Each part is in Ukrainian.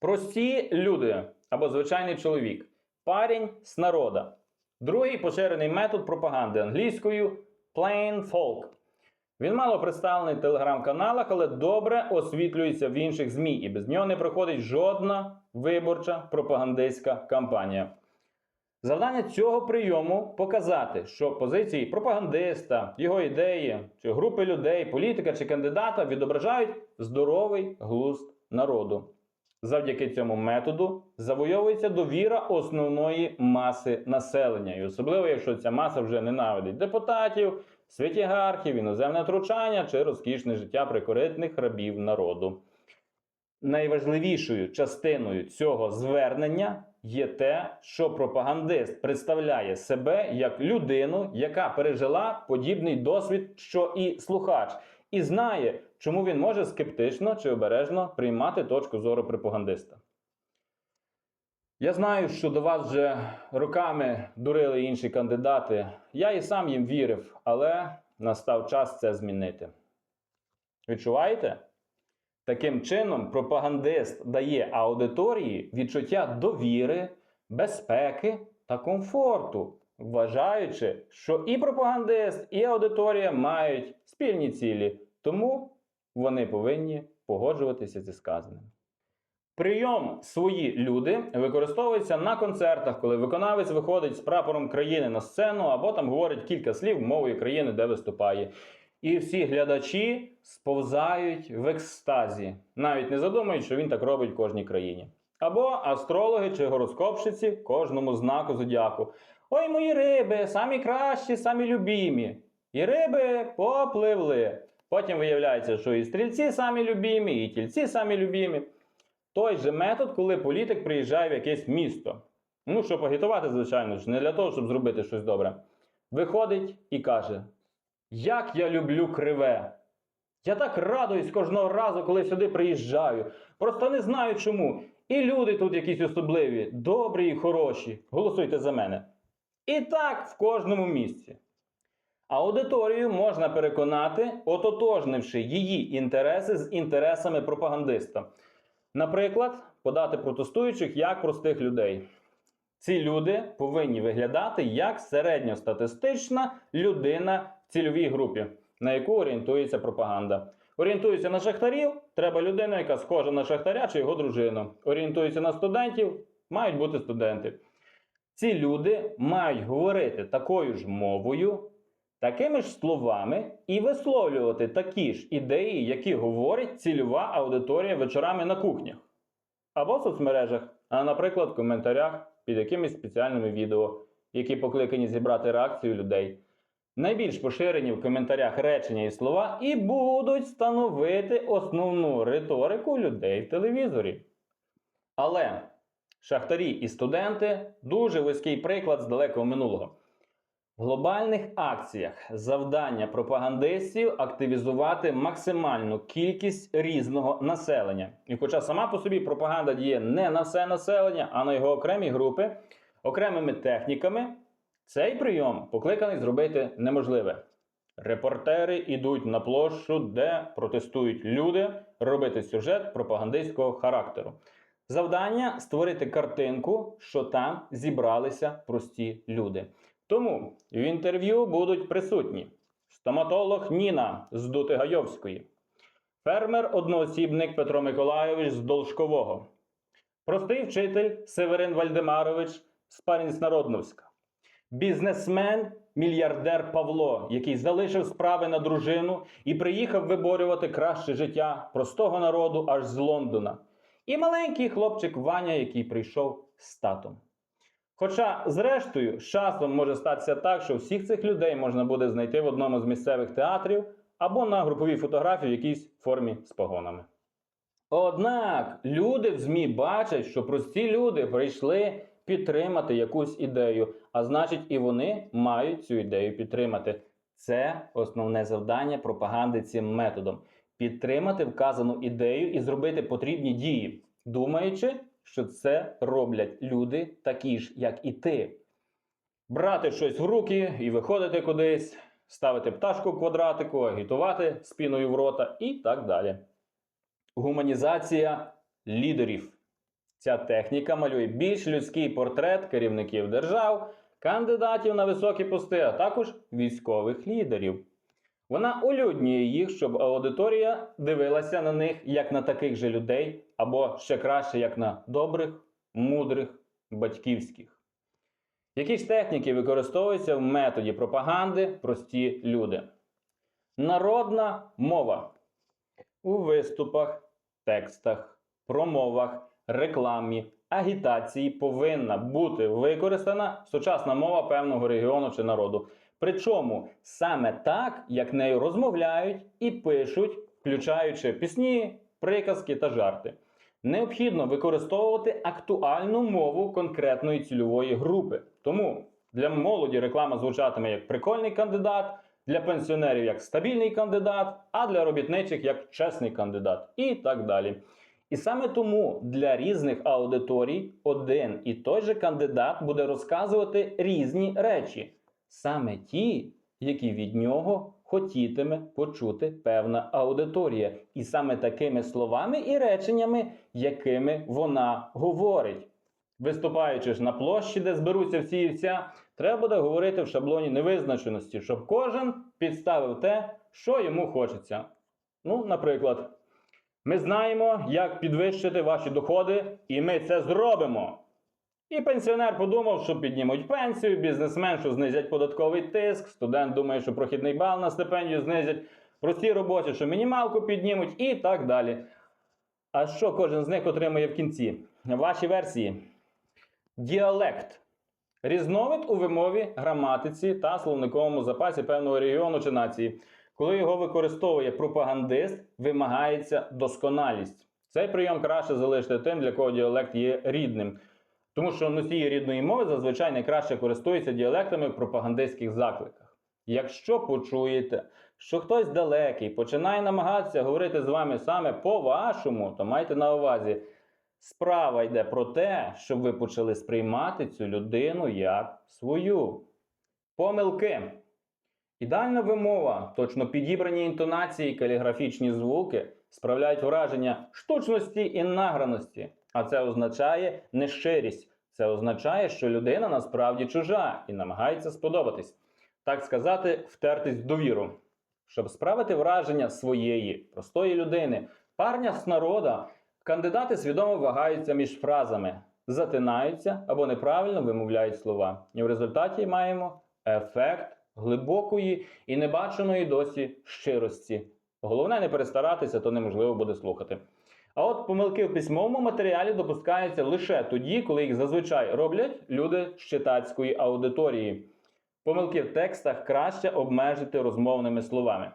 Прості люди або звичайний чоловік. Парень з народа. Другий поширений метод пропаганди англійською plain folk. Він мало представлений в телеграм-каналах, але добре освітлюється в інших ЗМІ, і без нього не проходить жодна виборча пропагандистська кампанія. Завдання цього прийому показати, що позиції пропагандиста, його ідеї чи групи людей, політика чи кандидата відображають здоровий глузд народу. Завдяки цьому методу завойовується довіра основної маси населення, і особливо, якщо ця маса вже ненавидить депутатів, святігархів, іноземне втручання чи розкішне життя прикоритних рабів народу. Найважливішою частиною цього звернення є те, що пропагандист представляє себе як людину, яка пережила подібний досвід, що і слухач, і знає, чому він може скептично чи обережно приймати точку зору пропагандиста. Я знаю, що до вас вже роками дурили інші кандидати. Я і сам їм вірив, але настав час це змінити. Відчуваєте? Таким чином, пропагандист дає аудиторії відчуття довіри, безпеки та комфорту, вважаючи, що і пропагандист, і аудиторія мають спільні цілі, тому вони повинні погоджуватися зі сказаним. Прийом свої люди використовується на концертах, коли виконавець виходить з прапором країни на сцену або там говорить кілька слів мовою країни, де виступає. І всі глядачі сповзають в екстазі, навіть не задумують, що він так робить в кожній країні. Або астрологи чи гороскопщиці кожному знаку зодіаку. Ой, мої риби, самі кращі, самі любімі. І риби попливли. Потім виявляється, що і стрільці самі любімі, і тільці самі любімі. Той же метод, коли політик приїжджає в якесь місто. Ну, щоб агітувати, звичайно ж, не для того, щоб зробити щось добре. Виходить і каже: Як я люблю криве! Я так радуюсь кожного разу, коли сюди приїжджаю. Просто не знаю чому. І люди тут якісь особливі, добрі і хороші. Голосуйте за мене. І так в кожному місці. Аудиторію можна переконати, ототожнивши її інтереси з інтересами пропагандиста. Наприклад, подати протестуючих як простих людей. Ці люди повинні виглядати як середньостатистична людина в цільовій групі, на яку орієнтується пропаганда. Орієнтується на шахтарів, треба людина, яка схожа на шахтаря чи його дружину. Орієнтується на студентів, мають бути студенти. Ці люди мають говорити такою ж мовою, такими ж словами і висловлювати такі ж ідеї, які говорить цільова аудиторія вечорами на кухнях або в соцмережах, а, наприклад, в коментарях під якимись спеціальними відео, які покликані зібрати реакцію людей. Найбільш поширені в коментарях речення і слова і будуть становити основну риторику людей в телевізорі. Але шахтарі і студенти дуже вузький приклад з далекого минулого. В глобальних акціях завдання пропагандистів активізувати максимальну кількість різного населення. І хоча сама по собі пропаганда діє не на все населення, а на його окремі групи, окремими техніками, цей прийом покликаний зробити неможливе. Репортери йдуть на площу, де протестують люди, робити сюжет пропагандистського характеру. Завдання створити картинку, що там зібралися прості люди. Тому в інтерв'ю будуть присутні стоматолог Ніна з Дутигайовської, фермер-одноосібник Петро Миколайович з Должкового, простий вчитель Северин Вальдемарович з Парінськ-Народновська, бізнесмен, мільярдер Павло, який залишив справи на дружину і приїхав виборювати краще життя простого народу аж з Лондона, і маленький хлопчик Ваня, який прийшов з татом. Хоча, зрештою, з часом може статися так, що всіх цих людей можна буде знайти в одному з місцевих театрів або на груповій фотографії в якійсь формі з погонами. Однак люди в ЗМІ бачать, що прості люди прийшли підтримати якусь ідею, а значить, і вони мають цю ідею підтримати. Це основне завдання пропаганди цим методом підтримати вказану ідею і зробити потрібні дії, думаючи, що це роблять люди такі ж, як і ти. Брати щось в руки і виходити кудись, ставити пташку в квадратику, агітувати спіною в рота і так далі. Гуманізація лідерів. Ця техніка малює більш людський портрет керівників держав, кандидатів на високі пости, а також військових лідерів. Вона улюднює їх, щоб аудиторія дивилася на них як на таких же людей, або ще краще, як на добрих, мудрих, батьківських. Які ж техніки використовуються в методі пропаганди прості люди? Народна мова у виступах, текстах, промовах, рекламі, агітації повинна бути використана сучасна мова певного регіону чи народу. Причому саме так, як нею розмовляють і пишуть, включаючи пісні, приказки та жарти. Необхідно використовувати актуальну мову конкретної цільової групи. Тому для молоді реклама звучатиме як прикольний кандидат, для пенсіонерів як стабільний кандидат, а для робітничих як чесний кандидат і так далі. І саме тому для різних аудиторій один і той же кандидат буде розказувати різні речі, саме ті, які від нього хотітиме почути певна аудиторія, і саме такими словами і реченнями, якими вона говорить. Виступаючи ж на площі, де зберуться всі і вся, треба буде говорити в шаблоні невизначеності, щоб кожен підставив те, що йому хочеться. Ну, наприклад, ми знаємо, як підвищити ваші доходи, і ми це зробимо. І пенсіонер подумав, що піднімуть пенсію, бізнесмен, що знизять податковий тиск, студент думає, що прохідний бал на стипендію знизять, прості робочі, що мінімалку піднімуть і так далі. А що кожен з них отримує в кінці? Ваші версії. Діалект. Різновид у вимові, граматиці та словниковому запасі певного регіону чи нації. Коли його використовує пропагандист, вимагається досконалість. Цей прийом краще залишити тим, для кого діалект є рідним. Тому що носії рідної мови зазвичай найкраще користуються діалектами в пропагандистських закликах. Якщо почуєте, що хтось далекий починає намагатися говорити з вами саме по-вашому, то майте на увазі, справа йде про те, щоб ви почали сприймати цю людину як свою. Помилки. Ідеальна вимова, точно підібрані інтонації, каліграфічні звуки справляють враження штучності і награності. А це означає нещирість. Це означає, що людина насправді чужа і намагається сподобатись. Так сказати, втертись в довіру. Щоб справити враження своєї простої людини, парня з народа, кандидати свідомо вагаються між фразами, затинаються або неправильно вимовляють слова. І в результаті маємо ефект глибокої і небаченої досі щирості. Головне не перестаратися, то неможливо буде слухати. А от помилки в письмовому матеріалі допускаються лише тоді, коли їх зазвичай роблять люди з читацької аудиторії. Помилки в текстах краще обмежити розмовними словами.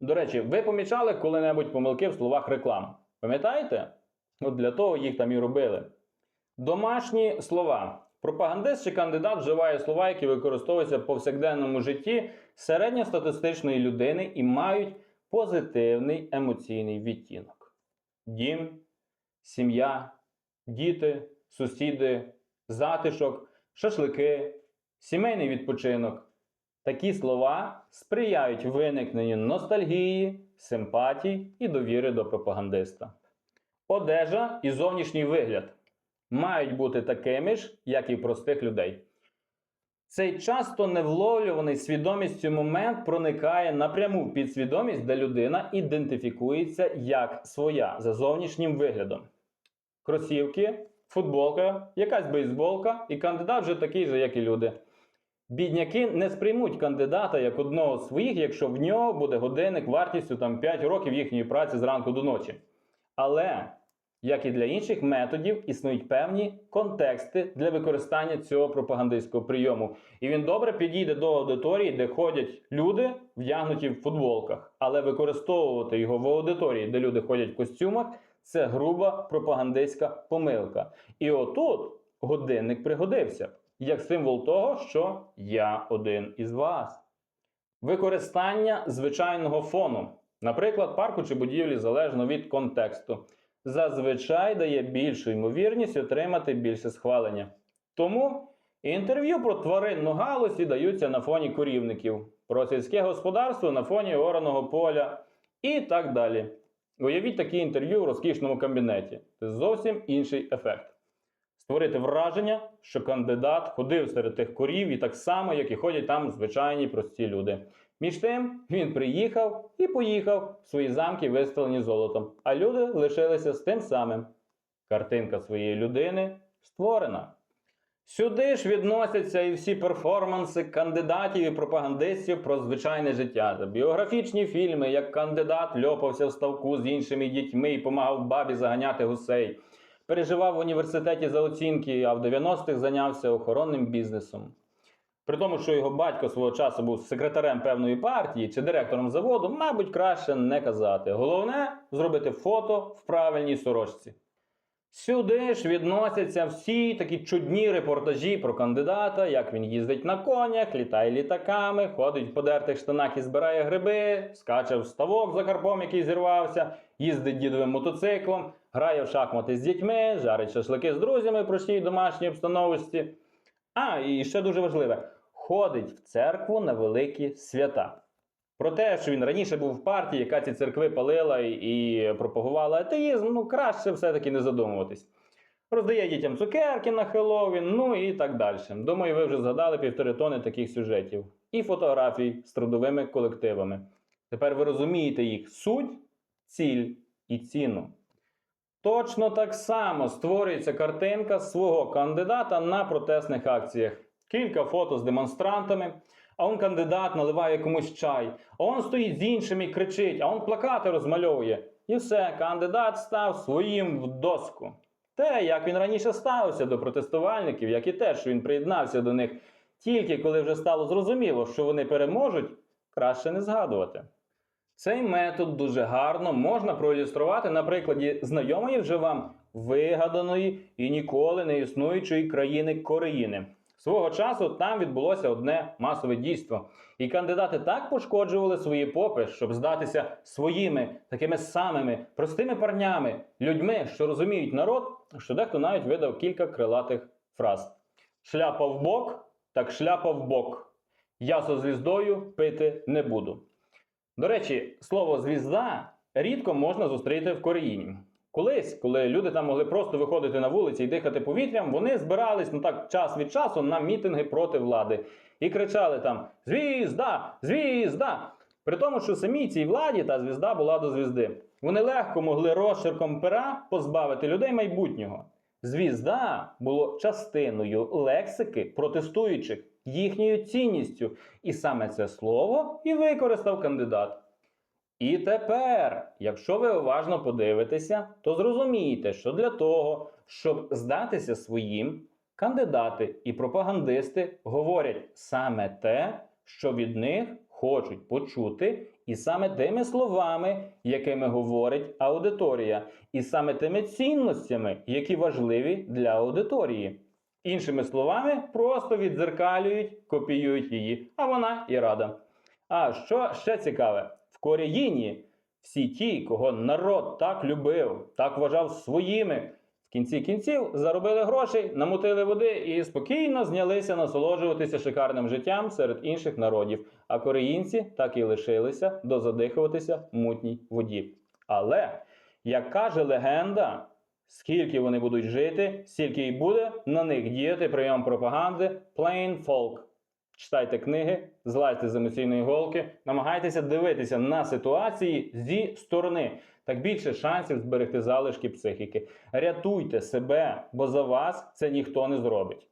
До речі, ви помічали коли-небудь помилки в словах реклам? Пам'ятаєте? От для того їх там і робили. Домашні слова. Пропагандист чи кандидат вживає слова, які використовуються в повсякденному житті середньостатистичної людини і мають позитивний емоційний відтінок: дім, сім'я, діти, сусіди, затишок, шашлики, сімейний відпочинок. Такі слова сприяють виникненню ностальгії, симпатій і довіри до пропагандиста. Одежа і зовнішній вигляд мають бути такими ж, як і простих людей. Цей часто невловлюваний свідомістю момент проникає напряму в підсвідомість, де людина ідентифікується як своя за зовнішнім виглядом. Кросівки, футболка, якась бейсболка, і кандидат вже такий же, як і люди. Бідняки не сприймуть кандидата як одного з своїх, якщо в нього буде годинник вартістю там 5 років їхньої праці зранку до ночі. Але, як і для інших методів, існують певні контексти для використання цього пропагандистського прийому. І він добре підійде до аудиторії, де ходять люди, вдягнуті в футболках. Але використовувати його в аудиторії, де люди ходять в костюмах, це груба пропагандистська помилка. І отут годинник пригодився як символ того, що я один із вас. Використання звичайного фону, наприклад, парку чи будівлі залежно від контексту, зазвичай дає більшу ймовірність отримати більше схвалення. Тому інтерв'ю про тваринну галузі даються на фоні корівників, про сільське господарство на фоні ораного поля і так далі. Уявіть такі інтерв'ю в розкішному кабінеті. Це зовсім інший ефект. Створити враження, що кандидат ходив серед тих корів і так само, як і ходять там звичайні прості люди. Між тим він приїхав і поїхав в свої замки, виставлені золотом, а люди лишилися з тим самим. Картинка своєї людини створена. Сюди ж відносяться і всі перформанси кандидатів і пропагандистів про звичайне життя. Біографічні фільми, як кандидат льопався в ставку з іншими дітьми і помагав бабі заганяти гусей. Переживав в університеті за оцінки, а в 90-х зайнявся охоронним бізнесом. При тому, що його батько свого часу був секретарем певної партії чи директором заводу, мабуть, краще не казати. Головне зробити фото в правильній сорочці. Сюди ж відносяться всі такі чудні репортажі про кандидата, як він їздить на конях, літає літаками, ходить в подертих штанах і збирає гриби, скаче в ставок за карпом, який зірвався, їздить дідовим мотоциклом, грає в шахмати з дітьми, жарить шашлики з друзями в простій домашній обстановості. А, і ще дуже важливе, ходить в церкву на великі свята. Про те, що він раніше був в партії, яка ці церкви палила і, пропагувала атеїзм, ну краще все-таки не задумуватись. Роздає дітям цукерки на Хеллоуін, ну і так далі. Думаю, ви вже згадали півтори тони таких сюжетів і фотографій з трудовими колективами. Тепер ви розумієте їх суть, ціль і ціну. Точно так само створюється картинка свого кандидата на протестних акціях. Кілька фото з демонстрантами. А он кандидат наливає комусь чай, а он стоїть з іншими і кричить, а он плакати розмальовує. І все, кандидат став своїм в доску. Те, як він раніше ставився до протестувальників, як і те, що він приєднався до них, тільки коли вже стало зрозуміло, що вони переможуть, краще не згадувати. Цей метод дуже гарно можна проілюструвати на прикладі знайомої вже вам вигаданої і ніколи не існуючої країни Кореїни. Свого часу там відбулося одне масове дійство, і кандидати так пошкоджували свої попи, щоб здатися своїми такими самими простими парнями, людьми, що розуміють народ, що дехто навіть видав кілька крилатих фраз: шляпа в бок, так шляпа в бок. Я зо звіздою пити не буду. До речі, слово звізда рідко можна зустріти в Кореїні. Колись, коли люди там могли просто виходити на вулиці і дихати повітрям, вони збирались ну так час від часу на мітинги проти влади і кричали там Звізда! Звізда! При тому, що самій цій владі та звізда була до звізди. Вони легко могли розчерком пера позбавити людей майбутнього. Звізда було частиною лексики протестуючих, їхньою цінністю. І саме це слово і використав кандидат. І тепер, якщо ви уважно подивитеся, то зрозумієте, що для того, щоб здатися своїм, кандидати і пропагандисти говорять саме те, що від них хочуть почути, і саме тими словами, якими говорить аудиторія, і саме тими цінностями, які важливі для аудиторії. Іншими словами, просто віддзеркалюють, копіюють її, а вона і рада. А що ще цікаве? В Кореїні всі ті, кого народ так любив, так вважав своїми, в кінці кінців заробили грошей, намутили води і спокійно знялися насолоджуватися шикарним життям серед інших народів. А кореїнці так і лишилися дозадихуватися в мутній воді. Але, як каже легенда, скільки вони будуть жити, стільки й буде на них діяти прийом пропаганди Plain Folk. Читайте книги, злазьте з емоційної голки, намагайтеся дивитися на ситуації зі сторони. Так більше шансів зберегти залишки психіки. Рятуйте себе, бо за вас це ніхто не зробить.